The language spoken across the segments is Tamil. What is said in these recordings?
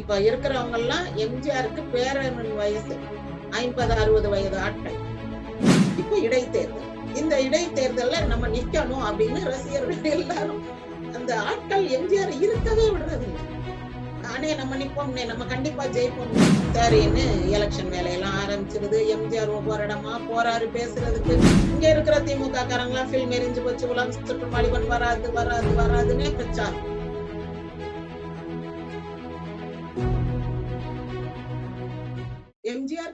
இப்ப இருக்கிறவங்க எல்லாம் எம்ஜிஆருக்கு பேரன் வயசு ஐம்பது அறுபது வயது ஆட்கள். இப்ப இடைத்தேர்தல். இந்த இடைத்தேர்தல்ல நம்ம நிக்கணும் அப்படின்னு ரசிகர்கள் எல்லாரும் அந்த ஆட்கள் எம்ஜிஆர் இருக்கவே விடுறது ஆனே நம்ம நிப்போம்னே நம்ம கண்டிப்பா ஜெயிப்போம். சரின்னு எலெக்ஷன் வேலையெல்லாம் ஆரம்பிச்சிருது. எம்ஜிஆர் ஒவ்வொரு இடமா போறாரு பேசுறதுக்கு. இங்க இருக்கிற திமுக காரங்களா பில்ம் எரிஞ்சு போச்சு உலகம் சுற்று வாலிபன் வராது வராது வராதுன்னே பிரச்சாரம்.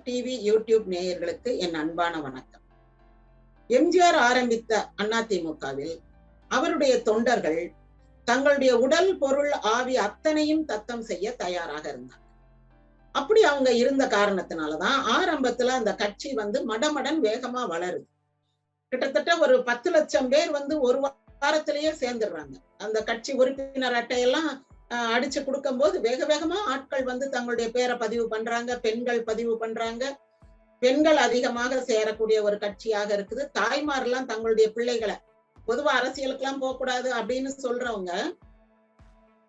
டிவி யூடியூப் நேயர்களுக்கு என் அன்பான வணக்கம். எம்ஜிஆர் ஆரம்பித்த அதிமுகவில் அவருடைய தொண்டர்கள் தங்களுடைய உடல் பொருள் ஆவி அத்தனையும் தத்தம் செய்ய தயாராக இருந்தாங்க. அப்படி அவங்க இருந்த காரணத்தினாலதான் ஆரம்பத்துல அந்த கட்சி வந்து மடமடன் வேகமா வளருது. கிட்டத்தட்ட ஒரு பத்து லட்சம் பேர் வந்து ஒரு வாரத்திலேயே சேர்ந்துடுறாங்க. அந்த கட்சி உறுப்பினர் அட்டையெல்லாம் அடிச்சு கொடுக்கும் போது வேக வேகமா ஆட்கள் வந்து தங்களுடைய பேரை பதிவு பண்றாங்க பெண்கள் பதிவு பண்றாங்க. பெண்கள் அதிகமாக சேரக்கூடிய ஒரு கட்சியாக இருக்குது. தாய்மாரெல்லாம் தங்களுடைய பிள்ளைகளை பொதுவா அரசியலுக்கெல்லாம் போக கூடாது அப்படின்னு சொல்றவங்க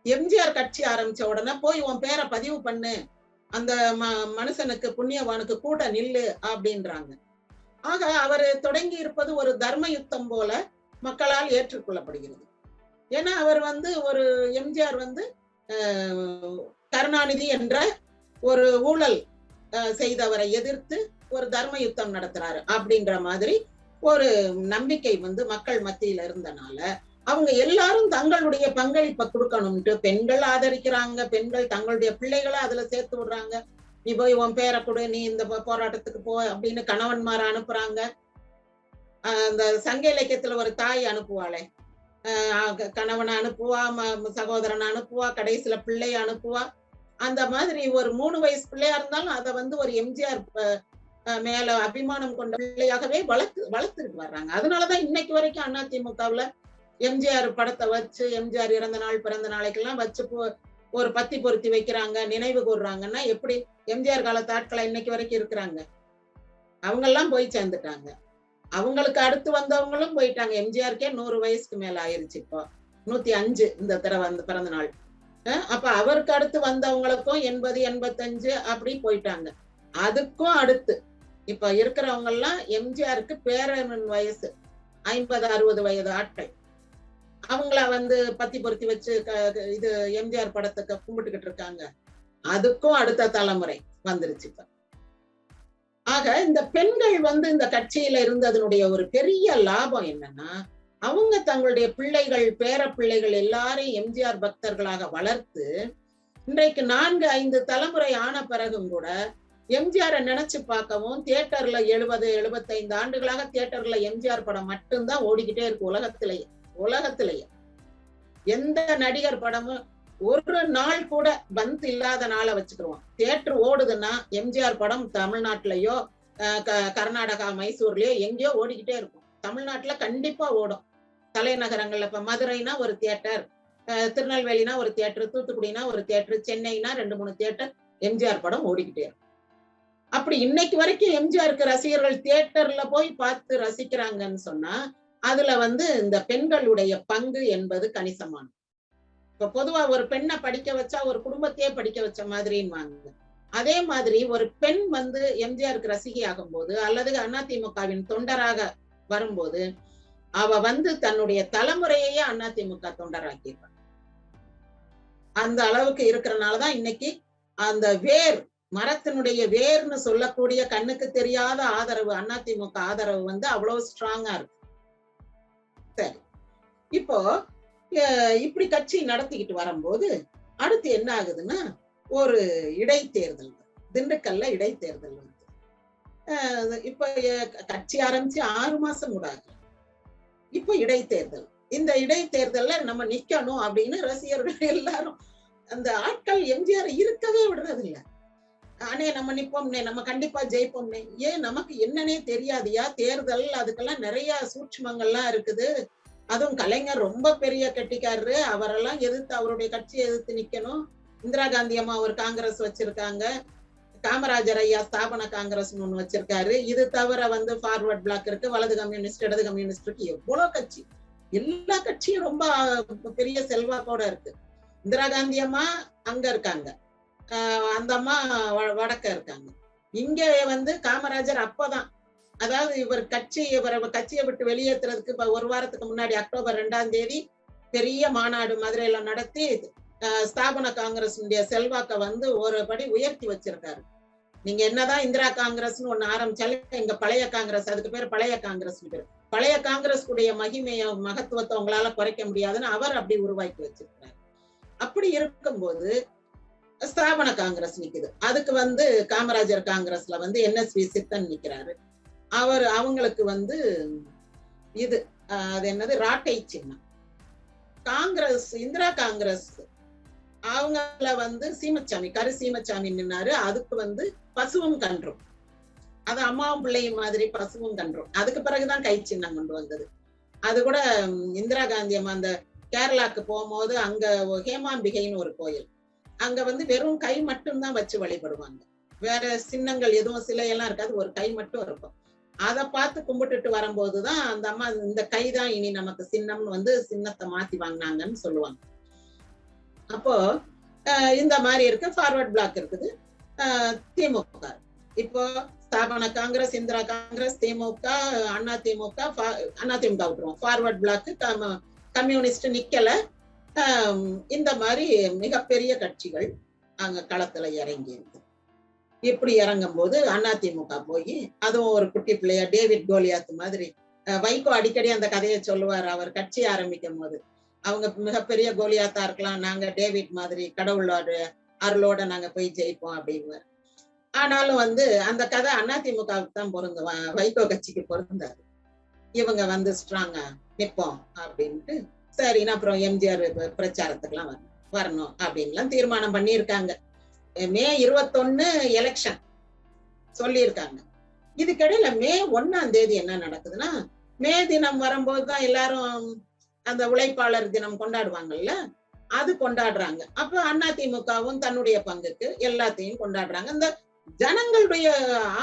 எம்ஜிஆர் கட்சி ஆரம்பிச்ச உடனே போய் உன் பேரை பதிவு பண்ணு. அந்த ம- மனுஷனுக்கு புண்ணியவானுக்கு கூட நில்லு அப்படின்றாங்க. ஆக அவர் தொடங்கி இருப்பது ஒரு தர்ம யுத்தம் போல மக்களால் ஏற்றுக்கொள்ளப்படுகிறது. ஏன்னா அவர் வந்து ஒரு எம்ஜிஆர் வந்து கருணாநிதி என்ற ஒரு ஊழல் செய்தவரை எதிர்த்து ஒரு தர்ம யுத்தம் நடத்துறாரு அப்படின்ற மாதிரி ஒரு நம்பிக்கை வந்து மக்கள் மத்தியில இருந்தனால அவங்க எல்லாரும் தங்களுடைய பங்களிப்பை கொடுக்கணும்ட்டு பெண்கள் ஆதரிக்கிறாங்க பெண்கள் தங்களுடைய பிள்ளைகளை அதுல சேர்த்து விடுறாங்க. நீ போய் உன் பேரை கொடு நீ இந்த போராட்டத்துக்கு போ அப்படின்னு கணவன்மார அனுப்புறாங்க. அந்த சங்க இலக்கியத்துல ஒரு தாய் அனுப்புவாளே. கணவனை அனுப்புவா ம- சகோதரனை அனுப்புவா கடைசியில பிள்ளைய அனுப்புவா. அந்த மாதிரி ஒரு மூணு வயசு பிள்ளையா இருந்தாலும் அதை வந்து ஒரு எம்ஜிஆர் மேல அபிமானம் கொண்ட பிள்ளையாகவே வளர்த்து வளர்த்துட்டு வர்றாங்க. அதனாலதான் இன்னைக்கு வரைக்கும் அதிமுகவுல எம்ஜிஆர் படத்தை வச்சு எம்ஜிஆர் இறந்த நாள் பிறந்த நாளைக்கெல்லாம் வச்சு ஒரு பத்தி பொருத்தி வைக்கிறாங்க நினைவு கூறுறாங்கன்னா எப்படி எம்ஜிஆர் காலத்து ஆட்களை இன்னைக்கு வரைக்கும் இருக்கிறாங்க? அவங்க எல்லாம் போய் சேர்ந்துட்டாங்க. அவங்களுக்கு அடுத்து வந்தவங்களும் போயிட்டாங்க. எம்ஜிஆருக்கே நூறு வயசுக்கு மேல ஆயிருச்சு இப்போ. நூத்தி அஞ்சு இந்த தடவை வந்து பிறந்த நாள். அப்ப அவருக்கு அடுத்து வந்தவங்களுக்கும் எண்பது எண்பத்தஞ்சு அப்படி போயிட்டாங்க. அதுக்கும் அடுத்து. இப்ப இருக்கிறவங்க எல்லாம் எம்ஜிஆருக்கு பேரன் வயசு. ஐம்பது அறுபது வயது ஆட்கள். அவங்கள வந்து பத்தி பொருத்தி வச்சு க- இது எம்ஜிஆர் படத்துக்கு கும்பிட்டுக்கிட்டு இருக்காங்க. அதுக்கும் அடுத்த தலைமுறை வந்துருச்சு இப்ப. ஆக இந்த பெண்கள் வந்து இந்த கட்சியில இருந்ததனுடைய ஒரு பெரிய லாபம் என்னன்னா அவங்க தங்களுடைய பிள்ளைகள் பேர பிள்ளைகள் எல்லாரையும் எம்ஜிஆர் பக்தர்களாக வளர்த்து இன்றைக்கு நான்கு ஐந்து தலைமுறை ஆன பிறகும் கூட எம்ஜிஆரை நினைச்சு பார்க்கவும் தியேட்டர்ல எழுபது எழுபத்தைந்து ஆண்டுகளாக தியேட்டர்ல எம்ஜிஆர் படம் மட்டும்தான் ஓடிக்கிட்டே இருக்கு உலகத்திலேயே உலகத்திலேயே. எந்த நடிகர் படமும் ஒரு நாள் கூட பந்த் இல்லாத நாளை வச்சுக்கிருவோம். தியேட்டர் ஓடுதுன்னா எம்ஜிஆர் படம் தமிழ்நாட்டிலயோ க- கர்நாடகா மைசூர்லயோ எங்கேயோ ஓடிக்கிட்டே இருக்கும். தமிழ்நாட்டுல கண்டிப்பா ஓடும். தலைநகரங்கள்ல இப்ப மதுரைனா ஒரு தியேட்டர் திருநெல்வேலினா ஒரு தியேட்டர் தூத்துக்குடினா ஒரு தியேட்டர் சென்னைனா ரெண்டு மூணு தியேட்டர் எம்ஜிஆர் படம் ஓடிக்கிட்டே இருக்கும். அப்படி இன்னைக்கு வரைக்கும் எம்ஜிஆருக்கு ரசிகர்கள் தியேட்டர்ல போய் பார்த்து ரசிக்கிறாங்கன்னு சொன்னா அதுல வந்து இந்த பெண்களுடைய பங்கு என்பது கணிசமானது. இப்ப பொதுவா ஒரு பெண்ணை படிக்க வச்சா ஒரு குடும்பத்தையே படிக்க வச்ச மாதிரின்வாங்க அதே மாதிரி ஒரு பெண் வந்து எம்ஜிஆருக்கு ரசிகை ஆகும்போது அல்லது அதிமுகவின் தொண்டராக வரும்போது அவ வந்து தன்னுடைய தலைமுறையையே அதிமுக தொண்டராக்கிடுறாங்க அந்த அளவுக்கு இருக்கிறனாலதான் இன்னைக்கு அந்த வேர் மரத்தினுடைய வேர்னு சொல்லக்கூடிய கண்ணுக்கு தெரியாத ஆதரவு அதிமுக ஆதரவு வந்து அவ்வளவு ஸ்ட்ராங்கா இருக்கு. சரி. இப்போ இப்படி கட்சி நடத்திக்கிட்டு வரும்போது அடுத்து என்ன ஆகுதுன்னா ஒரு இடைத்தேர்தல் திண்டுக்கல்ல இடைத்தேர்தல் வந்து. இப்ப கட்சி ஆரம்பிச்சு ஆறு மாசம் கூட ஆகல. இப்ப இடைத்தேர்தல். இந்த இடைத்தேர்தல்ல நம்ம நிக்கணும் அப்படின்னு ரசிகர்கள் எல்லாரும் அந்த ஆட்கள் எம்ஜிஆர் இருக்கவே விடுறதில்ல. அண்ணே நம்ம நிப்போம்னே நம்ம கண்டிப்பா ஜெயிப்போம்னே. ஏன் நமக்கு என்னன்னே தெரியாதியா? தேர்தல் அதுக்கெல்லாம் நிறைய சூட்சுமங்கள்லாம் இருக்குது. அதுவும் கலைஞர் ரொம்ப பெரிய கட்டிக்காரரு. அவரெல்லாம் எதிர்த்து அவருடைய கட்சியை எதிர்த்து நிக்கணும். இந்திரா காந்தி அம்மா ஒரு காங்கிரஸ் வச்சிருக்காங்க. காமராஜர் ஐயா ஸ்தாபன காங்கிரஸ் ஒண்ணு வச்சிருக்காரு. இது தவிர வந்து ஃபார்வர்ட் பிளாக் இருக்கு. வலது கம்யூனிஸ்ட் இடது கம்யூனிஸ்ட் இருக்கு எவ்வளவு கட்சி. எல்லா கட்சியும் ரொம்ப பெரிய செல்வாக்கோட இருக்கு. இந்திரா காந்தி அம்மா அங்க இருக்காங்க. அந்த அம்மா வ- வடக்க இருக்காங்க. இங்க வந்து காமராஜர் அப்பதான். அதாவது இவர் கட்சி இவர் கட்சியை விட்டு வெளியேற்றுறதுக்கு இப்ப ஒரு வாரத்துக்கு முன்னாடி அக்டோபர் ரெண்டாம் தேதி பெரிய மாநாடு மதுரையில நடத்தி ஆஹ் ஸ்தாபன காங்கிரஸினுடைய செல்வாக்க வந்து ஒரு படி உயர்த்தி வச்சிருக்காரு. நீங்க என்னதான் இந்திரா காங்கிரஸ்னு ஒண்ணு ஆரம்பிச்சாலும் எங்க பழைய காங்கிரஸ் அதுக்கு பேர் பழைய காங்கிரஸ் பேர். பழைய காங்கிரஸ் உடைய மகிமைய மகத்துவத்தை உங்களால குறைக்க முடியாதுன்னு அவர் அப்படி உருவாக்கி வச்சிருக்கிறார். அப்படி இருக்கும்போது ஸ்தாபன காங்கிரஸ் நிக்குது. அதுக்கு வந்து காமராஜர் காங்கிரஸ்ல வந்து என்எஸ்வி சித்தன் நிக்கிறாரு. அவர் அவங்களுக்கு வந்து இது அது என்னது? ராட்டை சின்னம். காங்கிரஸ் இந்திரா காங்கிரஸ் அவங்கள வந்து சீமச்சாமி கரு சீமச்சாமி நின்னாரு. அதுக்கு வந்து பசுவும் கன்றும். அது அம்மாவும் பிள்ளையும் மாதிரி பசுவும் கன்றும். அதுக்கு பிறகுதான் கை சின்னம் கொண்டு வந்தது. அது கூட இந்திரா காந்தி அம்மா அந்த கேரளாக்கு போகும்போது அங்க ஹேமாம்பிகைன்னு ஒரு கோயில். அங்க வந்து வெறும் கை மட்டும்தான் வச்சு வழிபடுவாங்க. வேற சின்னங்கள் எதுவும் சிலையெல்லாம் இருக்காது. ஒரு கை மட்டும் இருக்கும். அதை பார்த்து கும்பிட்டுட்டு வரும்போதுதான் அந்த அம்மா இந்த கை தான் இனி நமக்கு சின்னம்னு வந்து சின்னத்தை மாத்தி வாங்கினாங்கன்னு சொல்லுவாங்க. அப்போ இந்த மாதிரி இருக்கு ஃபார்வர்ட் பிளாக் இருக்குது. திமுக. இப்போ ஸ்தாபன காங்கிரஸ் இந்திரா காங்கிரஸ் திமுக அண்ணா திமுக அண்ணா திமுக விட்டுருவோம். ஃபார்வர்ட் பிளாக் கம்யூனிஸ்ட் நிக்கல. இந்த மாதிரி மிகப்பெரிய கட்சிகள் அங்க களத்துல இறங்கி இப்படி இறங்கும் போது அதிமுக போய் அதுவும் ஒரு குட்டி பிள்ளையா டேவிட் கோலியாத் மாதிரி வைகோ அடிக்கடி அந்த கதையை சொல்லுவார். அவர் கட்சி ஆரம்பிக்கும் போது அவங்க மிகப்பெரிய கோலியாத்தா இருக்கலாம் நாங்க டேவிட் மாதிரி கடவுளோட அருளோட நாங்க போய் ஜெயிப்போம் அப்படிங்குவார். ஆனாலும் வந்து அந்த கதை அதிமுகவுக்கு தான் பொருந்தும். வைகோ கட்சிக்கு பொருந்தாது. இவங்க வந்து ஸ்ட்ராங்கா நிப்போம் அப்படின்ட்டு சரின்னு அப்புறம் எம்ஜிஆர் பிரச்சாரத்துக்கு எல்லாம் வரணும் வரணும் அப்படின்லாம் தீர்மானம் பண்ணியிருக்காங்க. மே இருபத்தொன்னு எலெக்ஷன் சொல்லியிருக்காங்க. இதுக்கிடையில மே ஒண்ணாம் தேதி என்ன நடக்குதுன்னா மே தினம் வரும்போது தான் எல்லாரும் அந்த உழைப்பாளர் தினம் கொண்டாடுவாங்கல்ல அது கொண்டாடுறாங்க. அப்ப அதிமுகவும் தன்னுடைய பங்குக்கு எல்லாத்தையும் கொண்டாடுறாங்க. இந்த ஜனங்களுடைய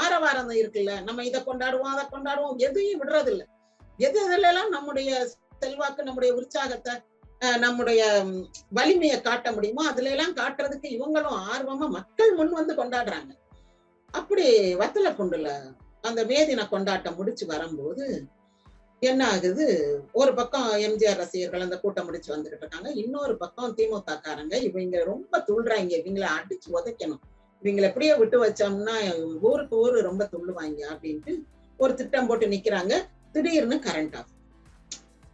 ஆரவாரம் இருக்குல்ல நம்ம இதை கொண்டாடுவோம் அதை கொண்டாடுவோம் எதையும் விடுறது இல்லை எது இதுல எல்லாம் நம்முடைய செல்வாக்கு நம்முடைய உற்சாகத்தை நம்முடைய வலிமையை காட்ட முடியுமோ அதுல எல்லாம் காட்டுறதுக்கு இவங்களும் ஆர்வமா மக்கள் முன் வந்து கொண்டாடுறாங்க. அப்படி வத்தலை குண்டுல அந்த மேதின கொண்டாட்டம் முடிச்சு வரும்போது என்ன ஆகுது? ஒரு பக்கம் எம்ஜிஆர் ரசிகர்கள் அந்த கூட்டம் முடிச்சு வந்துகிட்டு இருக்காங்க. இன்னொரு பக்கம் திமுக காரங்க இவங்க ரொம்ப துள்ளுறாங்க. இவங்களை அடிச்சு உதைக்கணும். இவங்களை எப்படியே விட்டு வச்சோம்னா ஊருக்கு ஊரு ரொம்ப துள்ளுவாங்க அப்படின்ட்டு ஒரு திட்டம் போட்டு நிக்கிறாங்க. திடீர்னு கரண்ட் ஆஃப்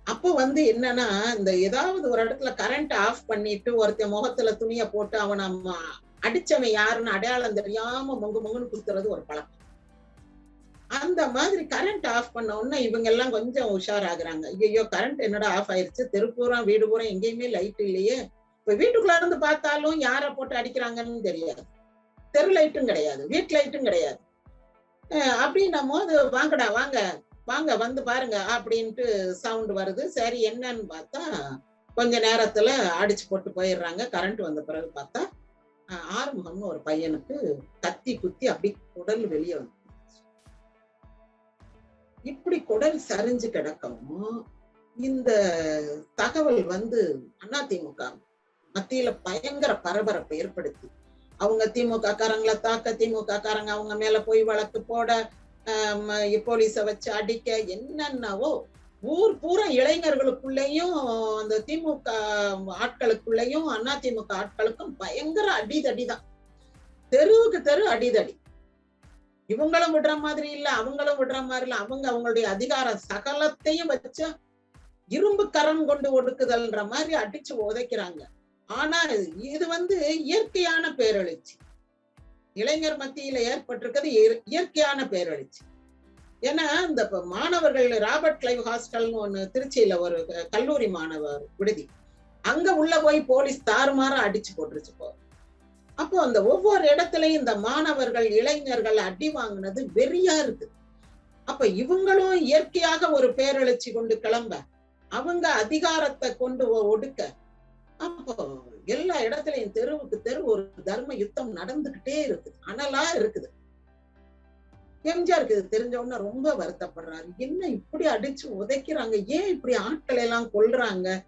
அப்போ வந்து என்னன்னா இந்த ஏதாவது ஒரு இடத்துல கரண்ட் ஆஃப் பண்ணிட்டு ஒருத்தன் முகத்துல துணியை போட்டு அவன் நம்ம அடிச்சவன் யாருன்னு அடையாளம் தெரியாம மொங்கு மொங்குன்னு குத்துறது ஒரு பழக்கம். அந்த மாதிரி கரண்ட் ஆஃப் பண்ண உடனே இவங்க எல்லாம் கொஞ்சம் உஷாராகுறாங்க. ஐயோ கரண்ட் என்னடா ஆஃப் ஆயிருச்சு? தெருப்பூரா வீடு பூரா எங்கேயுமே லைட் இல்லையே. இப்ப வீட்டுக்குள்ள இருந்து பார்த்தாலும் யாரை போட்டு அடிக்கிறாங்கன்னு தெரியாது. தெரு லைட்டும் கிடையாது. வீட்டு லைட்டும் கிடையாது. அப்படின்னும் போது வாங்கடா வாங்க. வாங்க வந்து பாருங்க அப்படின்ட்டு சவுண்ட் வருது. சரி என்னன்னு பார்த்தா கொஞ்ச நேரத்துல அடிச்சு போட்டு போயிடுறாங்க. கரண்ட் வந்த பிறகு பார்த்தா ஆறுமுகம்னு ஒரு பையனுக்கு கத்தி குத்தி அப்படி குடல் வெளியே வந்து இப்படி குடல் சரிஞ்சு கிடக்கவும் இந்த தகவல் வந்து அதிமுக மத்தியில பயங்கர பரபரப்பை ஏற்படுத்தி. அவங்க திமுக காரங்களை தாக்க திமுக காரங்க அவங்க மேல போய் வழக்கு போட போலீஸை வச்சு அடிக்க என்னென்னவோ ஊர் பூரா இளைஞர்களுக்குள்ளேயும் அந்த திமுக ஆட்களுக்குள்ளேயும் அதிமுக ஆட்களுக்கும் பயங்கர அடிதடிதான். தெருவுக்கு தெரு அடிதடி. இவங்களும் விடுற மாதிரி இல்ல அவங்களும் விடுற மாதிரி இல்ல அவங்க அவங்களுடைய அதிகார சகலத்தையும் வச்சு இரும்பு கரம் கொண்டு ஒடுக்குதல்ன்ற மாதிரி அடிச்சு உதைக்கிறாங்க. ஆனா இது வந்து இயற்கையான பேரெழுச்சி. இளைஞர் மத்தியில ஏற்பட்டிருக்கிறது இயற்கையான பேரழிச்சி. ஏன்னா இந்த மாணவர்கள் ராபர்ட் கிளைவ் ஹாஸ்டல்னு ஒண்ணு திருச்சியில ஒரு கல்லூரி மாணவர் விடுதி. அங்க உள்ள போய் போலீஸ் தாறுமாற அடிச்சு போட்டுருச்சு போ அப்போ அந்த ஒவ்வொரு இடத்துலயும் இந்த மாணவர்கள் இளைஞர்கள் அடி வாங்கினது வெறியா இருக்கு. அப்ப இவங்களும் இயற்கையாக ஒரு பேரழிச்சி கொண்டு கிளம்ப அவங்க அதிகாரத்தை கொண்டு ஒடுக்க அப்போ எல்லா இடத்துலயும் தெருவுக்கு தெரு ஒரு தர்ம யுத்தம் நடந்துகிட்டே இருக்குது. அனலா இருக்குது. எம்ஜிஆருக்கு இது தெரிஞ்ச ரொம்ப வருத்தப்படுறாரு. என்ன இப்படி அடிச்சு உதைக்கிறாங்க? ஏன் இப்படி ஆட்களை எல்லாம் கொல்றாங்க?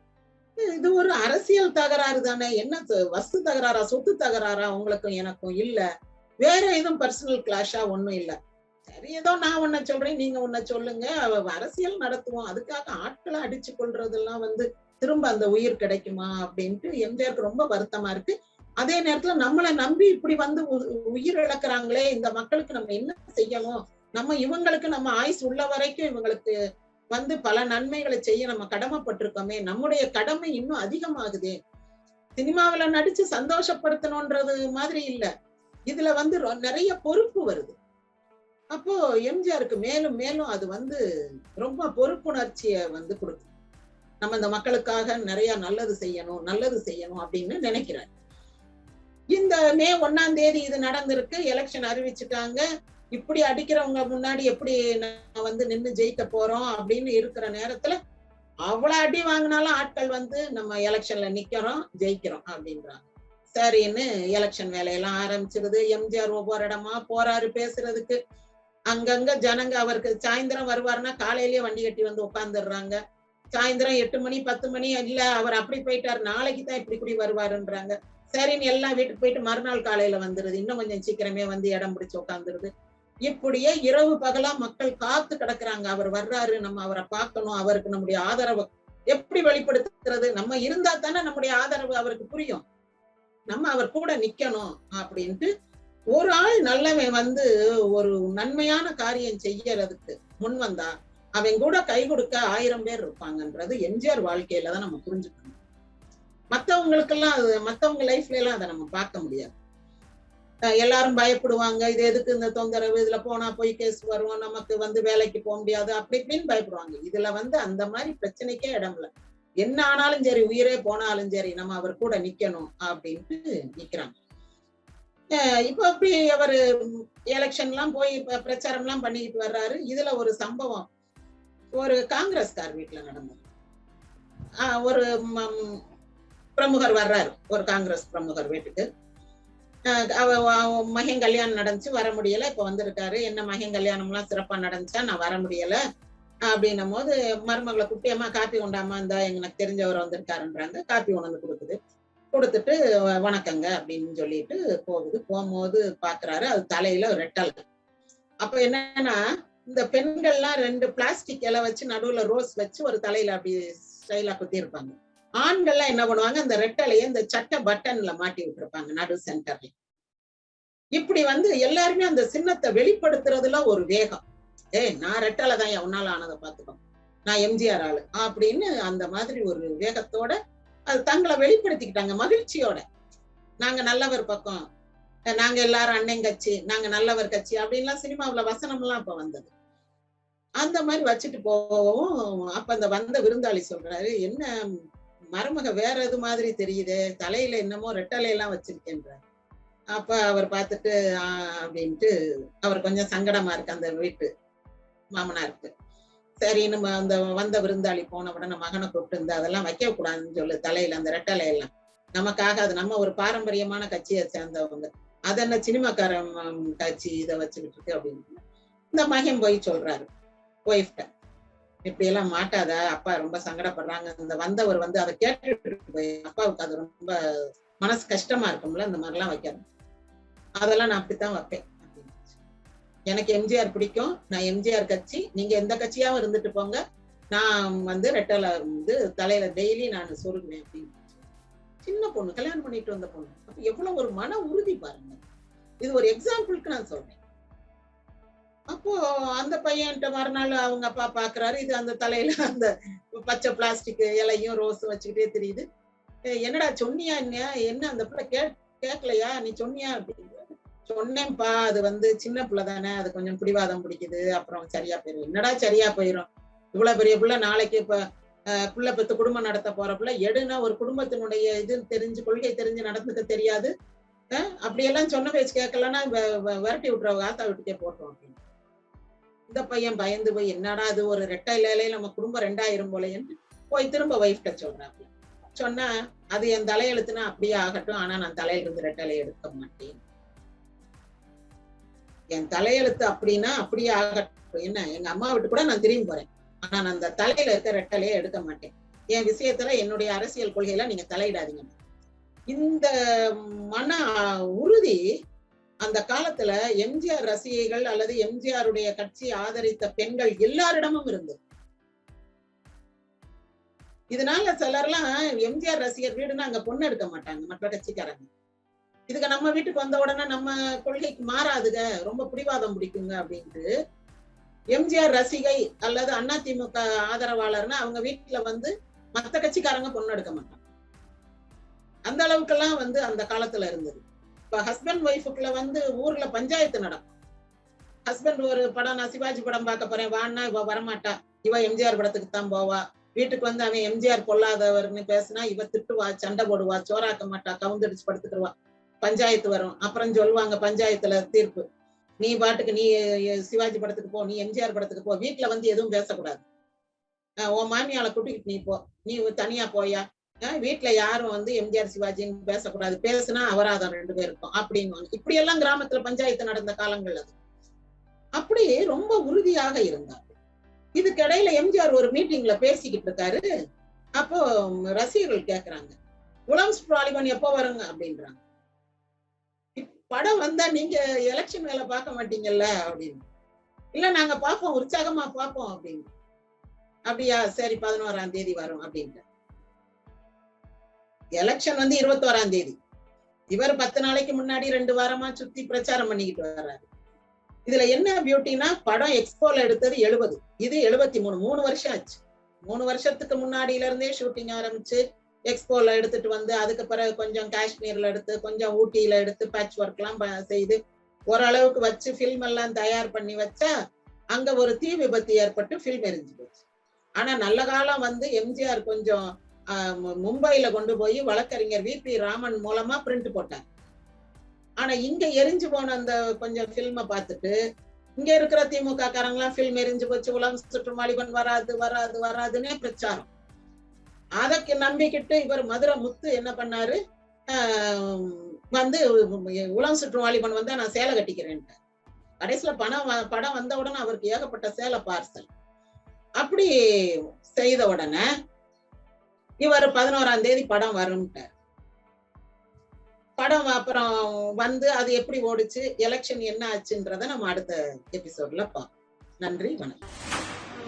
இது ஒரு அரசியல் தகராறு தானே. என்ன வஸ்து தகராறா சொத்து தகராறா? உங்களுக்கும் எனக்கும் இல்ல. வேற எதுவும் பர்சனல் கிளாஷா ஒண்ணும் இல்ல. சரி ஏதோ நான் ஒன்ன சொல்றேன் நீங்க ஒன்ன சொல்லுங்க. அவ- அரசியல் நடத்துவோம் அதுக்காக ஆட்களை அடிச்சு கொள்றதெல்லாம் வந்து திரும்ப அந்த உயிர் கிடைக்குமா அப்படின்ட்டு எம்ஜிஆருக்கு ரொம்ப வருத்தமா இருக்கு. அதே நேரத்துல நம்மளை நம்பி இப்படி வந்து உ- உயிர் இழக்கிறாங்களே இந்த மக்களுக்கு நம்ம என்ன செய்யணும்? நம்ம இவங்களுக்கு நம்ம ஆயுஸ் உள்ள வரைக்கும் இவங்களுக்கு வந்து பல நன்மைகளை செய்ய நம்ம கடமைப்பட்டிருக்கோமே நம்முடைய கடமை இன்னும் அதிகமாகுது. சினிமாவுல நடிச்சு சந்தோஷப்படுத்தணும்ன்றது மாதிரி இல்ல. இதுல வந்து நிறைய பொறுப்பு வருது. அப்போ எம்ஜிஆருக்கு மேலும் மேலும் அது வந்து ரொம்ப பொறுப்புணர்ச்சியை வந்து கொடுக்கும் நம்ம இந்த மக்களுக்காக நிறைய நல்லது செய்யணும் நல்லது செய்யணும் அப்படின்னு நினைக்கிறார். இந்த மே ஒன்னாம் தேதி இது நடந்திருக்கு எலெக்ஷன் அறிவிச்சுட்டாங்க. இப்படி அடிக்கிறவங்க முன்னாடி எப்படி நான் வந்து நின்னு ஜெயிக்க போறோம் அப்படின்னு இருக்கிற நேரத்துல அவ்வளவு அடி வாங்கினாலும் ஆட்கள் வந்து நம்ம எலெக்ஷன்ல நிக்கிறோம் ஜெயிக்கிறோம் அப்படின்றாங்க. சரின்னு எலெக்ஷன் வேலையெல்லாம் ஆரம்பிச்சிருது. எம்ஜிஆர் ஒவ்வொரு இடமா போறாரு பேசுறதுக்கு. அங்கங்க ஜனங்க அவருக்கு சாயந்தரம் வருவாருன்னா காலையிலேயே வண்டி கட்டி வந்து உட்காந்துடுறாங்க சாயந்தரம் எட்டு மணி பத்து மணி இல்ல அவர் அப்படி போயிட்டாரு நாளைக்கு தான் இப்படி இப்படி வருவாருன்றாங்க. சரின்னு எல்லாம் வீட்டுக்கு போயிட்டு மறுநாள் காலையில வந்துருது. இன்னும் கொஞ்சம் சீக்கிரமே வந்து இடம் பிடிச்சு உட்காந்துருது இப்படியே இரவு பகலா மக்கள் காத்து கிடக்குறாங்க. அவர் வர்றாரு நம்ம அவரை பார்க்கணும். அவருக்கு நம்முடைய ஆதரவு எப்படி வெளிப்படுத்துறது? நம்ம இருந்தா தானே நம்முடைய ஆதரவு அவருக்கு புரியும். நம்ம அவர் கூட நிக்கணும் அப்படின்ட்டு ஒரு ஆள் நல்லவன் வந்து ஒரு நன்மையான காரியம் செய்யறதுக்கு முன் வந்தா அவன் கூட கை கொடுக்க ஆயிரம் பேர் இருப்பாங்கன்றது எம்ஜிஆர் வாழ்க்கையில தான் நம்ம புரிஞ்சுக்கணும். மத்தவங்களுக்கெல்லாம் அது மத்தவங்க லைஃப்ல எல்லாம் அதை நம்ம பார்க்க முடியாது. எல்லாரும் பயப்படுவாங்க இது எதுக்கு இந்த தொந்தரவு இதுல போனா போய் கேஸ் வரும் நமக்கு வந்து வேலைக்கு போக முடியாது அப்படி இப்படின்னு பயப்படுவாங்க. இதுல வந்து அந்த மாதிரி பிரச்சனைக்கே இடம் இல்ல. என்ன ஆனாலும் சரி உயிரே போனாலும் சரி நம்ம அவர் கூட நிக்கணும் அப்படின்ட்டு நிக்கிறாங்க. அஹ் இப்ப அப்படி அவரு எலெக்ஷன் எல்லாம் போய் பிரச்சாரம் எல்லாம் பண்ணிக்கிட்டு வர்றாரு. இதுல ஒரு சம்பவம். ஒரு காங்கிரஸ்கார் வீட்டுல நடந்தது. ஆஹ் ஒரு பிரமுகர் வர்றாரு. ஒரு காங்கிரஸ் பிரமுகர் வீட்டுக்கு. அவ மகன் கல்யாணம் நடந்துச்சு வர முடியல. இப்ப வந்திருக்காரு. என்ன மகன் கல்யாணம் எல்லாம் சிறப்பா நடந்துச்சா? நான் வர முடியல. அப்படின்னும் போது மருமகளை குட்டியம்மா அம்மா காப்பி உண்டாமா இருந்தா எனக்கு தெரிஞ்சவர் வந்திருக்காருன்றாங்க. காப்பி உணர்ந்து கொடுக்குது. கொடுத்துட்டு வணக்கங்க அப்படின்னு சொல்லிட்டு போகுது. போகும்போது பாக்குறாரு. அது தலையில ரெட்டல். அப்ப என்னன்னா இந்த பெண்கள்லாம் ரெண்டு பிளாஸ்டிக் இலை வச்சு நடுவுல ரோஸ் வச்சு ஒரு தலையில அப்படி ஸ்டைலா குத்தி இருப்பாங்க ஆண்கள்லாம் என்ன பண்ணுவாங்க அந்த ரெட்டலைய இந்த சட்டை பட்டன்ல மாட்டி விட்டுருப்பாங்க நடு சென்டர்ல இப்படி வந்து எல்லாருமே அந்த சின்னத்தை வெளிப்படுத்துறதுல ஒரு வேகம். ஏய் நான் ரெட்டலை தான் உன்னால ஆனதை பாத்துக்கோ நான் எம்ஜிஆர் ஆளு. அப்படின்னு அந்த மாதிரி ஒரு வேகத்தோட அது தங்களை வெளிப்படுத்திக்கிட்டாங்க மகிழ்ச்சியோட. நாங்க நல்லவர் பக்கம். நாங்க எல்லாரும் அண்ணன் கட்சி நாங்க நல்லவர் கட்சி அப்படின்லாம் சினிமாவுல வசனம் எல்லாம் இப்ப வந்தது. அந்த மாதிரி வச்சுட்டு போகவும் அப்ப அந்த வந்த விருந்தாளி சொல்றாரு என்ன மருமக வேற எது மாதிரி தெரியுது? தலையில என்னமோ ரெட்டலை எல்லாம் வச்சிருக்கேன்றார். அப்ப அவர் பார்த்துட்டு அப்படின்ட்டு அவர் கொஞ்சம் சங்கடமா இருக்கு அந்த வீட்டு மாமனாருக்கு. சரி நம்ம அந்த வந்த விருந்தாளி போன உடனே மகனை கூப்பிட்டு இந்த அதெல்லாம் வைக்க கூடாதுன்னு சொல்லு தலையில அந்த ரெட்டலை எல்லாம் நமக்காக அது நம்ம ஒரு பாரம்பரியமான கட்சியை சேர்ந்தவங்க. அது என்ன சினிமாக்காரன் டச்சு இதை வச்சுக்கிட்டு இருக்கு அப்படின்னு. இந்த மகன் போய் சொல்றாரு. ஒய்ஃப்ட இப்படி எல்லாம் மாட்டாத அப்பா ரொம்ப சங்கடப்படுறாங்க. இந்த வந்தவர் வந்து அதை கேட்டுட்டு போய் அப்பாவுக்கு அது ரொம்ப மனசு கஷ்டமா இருக்கும்ல இந்த மாதிரிலாம் வைக்காது. அதெல்லாம் நான் அப்படித்தான் வைப்பேன். எனக்கு எம்ஜிஆர் பிடிக்கும். நான் எம்ஜிஆர் கட்சி நீங்க எந்த கட்சியாவும் இருந்துட்டு போங்க. நான் வந்து ரெட்டலை வந்து தலையில டெய்லி நான் சொல்லுவேன் அப்படின்னு. சின்ன பொண்ணு கல்யாணம் பண்ணிட்டு வந்த பொண்ணு. அப்ப எவ்வளவு ஒரு மன உறுதி பாருங்க. இது ஒரு எக்ஸாம்பிளுக்கு நான் சொல்றேன். அப்போ அந்த பையன்ட்ட மறுநாள் அவங்க அப்பா பாக்குறாரு. இது அந்த தலையில அந்த பச்சை பிளாஸ்டிக் இலையும் ரோஸ் வச்சுக்கிட்டே தெரியுது. என்னடா சொன்னியா என்ன என்ன அந்த பிள்ளை கே கேட்கலையா நீ சொன்னியா அப்படின்னு சொன்னேன்ப்பா. அது வந்து சின்ன பிள்ளை தானே. அது கொஞ்சம் பிடிவாதம் பிடிக்குது. அப்புறம் சரியா போயிடும் என்னடா சரியா போயிடும் இவ்வளவு பெரிய பிள்ளை நாளைக்கு இப்ப பிள்ளை பெத்து குடும்பம் நடத்த போறப்புல எடுனா ஒரு குடும்பத்தினுடைய இது தெரிஞ்சு கொள்கை தெரிஞ்சு நடந்துக்க தெரியாது. அப்படியெல்லாம் சொன்ன பேச்சு கேட்கலன்னா வ- விரட்டி விட்டுருவாங்க ஆத்தா வீட்டுக்கே போட்டோம் அப்படின்னு. இந்த பையன் பயந்து போய் என்னடா அது ஒரு ரெட்டை இலையில நம்ம குடும்பம் ரெண்டாயிரம் போலன்னு போய் திரும்ப ஒய்ஃப்ட சொல்றாங்க சொன்னா அது என் தலையெழுத்துனா அப்படியே ஆகட்டும் ஆனா நான் தலையில இருந்து ரெட்டலை எடுக்க மாட்டேன். என் தலையெழுத்து அப்படின்னா அப்படியே ஆகட்டும். என்ன எங்க அம்மா விட்டு கூட நான் திரும்பி போறேன். நான் அந்த தலையில இருக்க ரெட்டலையே எடுக்க மாட்டேன். என் விஷயத்துல என்னுடைய அரசியல் கொள்கையில நீங்க தலையிடாதீங்க. இந்த மன உறுதி அந்த காலத்துல எம்ஜிஆர் ரசிகைகள் அல்லது எம்ஜிஆருடைய கட்சி ஆதரித்த பெண்கள் எல்லாரிடமும் இருந்தது. இதனால சிலர்லாம் எம்ஜிஆர் ரசிகர் வீடுன்னு அங்க பொண்ணு எடுக்க மாட்டாங்க மற்ற கட்சிக்காரங்க. இதுக்கு நம்ம வீட்டுக்கு வந்த உடனே நம்ம கொள்கைக்கு மாறாதுங்க ரொம்ப பிடிவாதம் பிடிக்குங்க அப்படின்ட்டு எம்ஜிஆர் ரசிகை அல்லது அண்ணா திமுக ஆதரவாளர்னா அவங்க வீட்டுல வந்து மத்த கட்சிக்காரங்க பொண்ணு எடுக்க மாட்டாங்க. அந்த அளவுக்கெல்லாம் வந்து அந்த காலத்துல இருந்தது. இப்ப ஹஸ்பண்ட் ஒய்ஃபுக்குள்ள வந்து ஊர்ல பஞ்சாயத்து நடக்கும். ஹஸ்பண்ட் ஒரு படம் நான் சிவாஜி படம் பார்க்க போறேன் வான்னா இவ வரமாட்டா. இவ எம்ஜிஆர் படத்துக்கு தான் போவா. வீட்டுக்கு வந்து அவன் எம்ஜிஆர் பொல்லாதவர்னு பேசினா இவ திட்டுவா சண்டை போடுவா சோறாக்க மாட்டா கவுந்தடிச்சு படுத்துக்கிடுவா பஞ்சாயத்து வரும். அப்புறம் சொல்லுவாங்க பஞ்சாயத்துல தீர்ப்பு. நீ பாட்டுக்கு நீ சிவாஜி படத்துக்கு போ நீ எம்ஜிஆர் படத்துக்கு போ வீட்டுல வந்து எதுவும் பேசக்கூடாது. உன் மாமியால கூட்டிக்கிட்டு நீ போ நீ தனியா போயா? அஹ், வீட்டுல யாரும் வந்து எம்ஜிஆர் சிவாஜின்னு பேசக்கூடாது. பேசுனா அபராதம் ரெண்டு பேருக்கும் அப்படின்னு இப்படி எல்லாம் கிராமத்துல பஞ்சாயத்து நடந்த காலங்கள் அது அப்படி ரொம்ப உறுதியாக இருந்தார். இதுக்கிடையில எம்ஜிஆர் ஒரு மீட்டிங்ல பேசிக்கிட்டு இருக்காரு. அப்போ ரசிகர்கள் கேக்குறாங்க. உலம்ஸ் ப்ராலிபன் எப்போ வருங்க? அப்படின்றாங்க. படம் வந்தா நீங்க எலெக்ஷன் வேலை பார்க்க மாட்டீங்கல்ல அப்படின்னு. இல்ல நாங்க பார்ப்போம் உற்சாகமா பார்ப்போம் அப்படின்னு. அப்படியா? சரி பதினோராம் தேதி வரும் அப்படின்ட்டு. எலெக்ஷன் வந்து இருபத்தோராம் தேதி. இவர் பத்து நாளைக்கு முன்னாடி ரெண்டு வாரமா சுத்தி பிரச்சாரம் பண்ணிக்கிட்டு வர்றாரு. இதுல என்ன பியூட்டினா படம் எக்ஸ்போல எடுத்தது எழுபது. இது எழுபத்தி மூணு. மூணு வருஷம் ஆச்சு. மூணு வருஷத்துக்கு முன்னாடியில இருந்தே ஷூட்டிங் ஆரம்பிச்சு எக்ஸ்போல எடுத்துட்டு வந்து அதுக்கு பிறகு கொஞ்சம் காஷ்மீர்ல எடுத்து கொஞ்சம் ஊட்டியில எடுத்து பேட்ச் ஒர்க் எல்லாம் செய்து ஓரளவுக்கு வச்சு ஃபில்ம் எல்லாம் தயார் பண்ணி வச்சா அங்க ஒரு தீ விபத்து ஏற்பட்டு ஃபில்ம் எரிஞ்சு போச்சு. ஆனா நல்ல காலம் வந்து எம்ஜிஆர் கொஞ்சம் மும்பையில கொண்டு போய் வழக்கறிஞர் வி பி ராமன் மூலமா பிரிண்ட் போட்டார். ஆனா இங்க எரிஞ்சு போன அந்த கொஞ்சம் ஃபில்மை பார்த்துட்டு இங்க இருக்கிற திமுக காரங்களாம் ஃபில்ம் எரிஞ்சு போச்சு உலகம் சுற்று மாலிபன் வராது வராது வராதுன்னே பிரச்சாரம். அதற்கு நம்பிக்கிட்டு இவர் மதுரை முத்து என்ன பண்ணாரு? வந்து உலகம் சுற்றும் வாலிபன் வந்தா நான் சேலை கட்டிக்கிறேன் கடைசியில பணம் வ- படம் வந்த உடனே அவருக்கு ஏகப்பட்ட சேலை பார்சல். அப்படி செய்த உடனே இவர் பதினோராம் தேதி படம் வரும்ட்டார். படம் அப்புறம் வந்து அது எப்படி ஓடுச்சு? எலெக்ஷன் என்ன ஆச்சுன்றத நம்ம அடுத்த எபிசோட்ல பார்ப்போம். நன்றி வணக்கம்.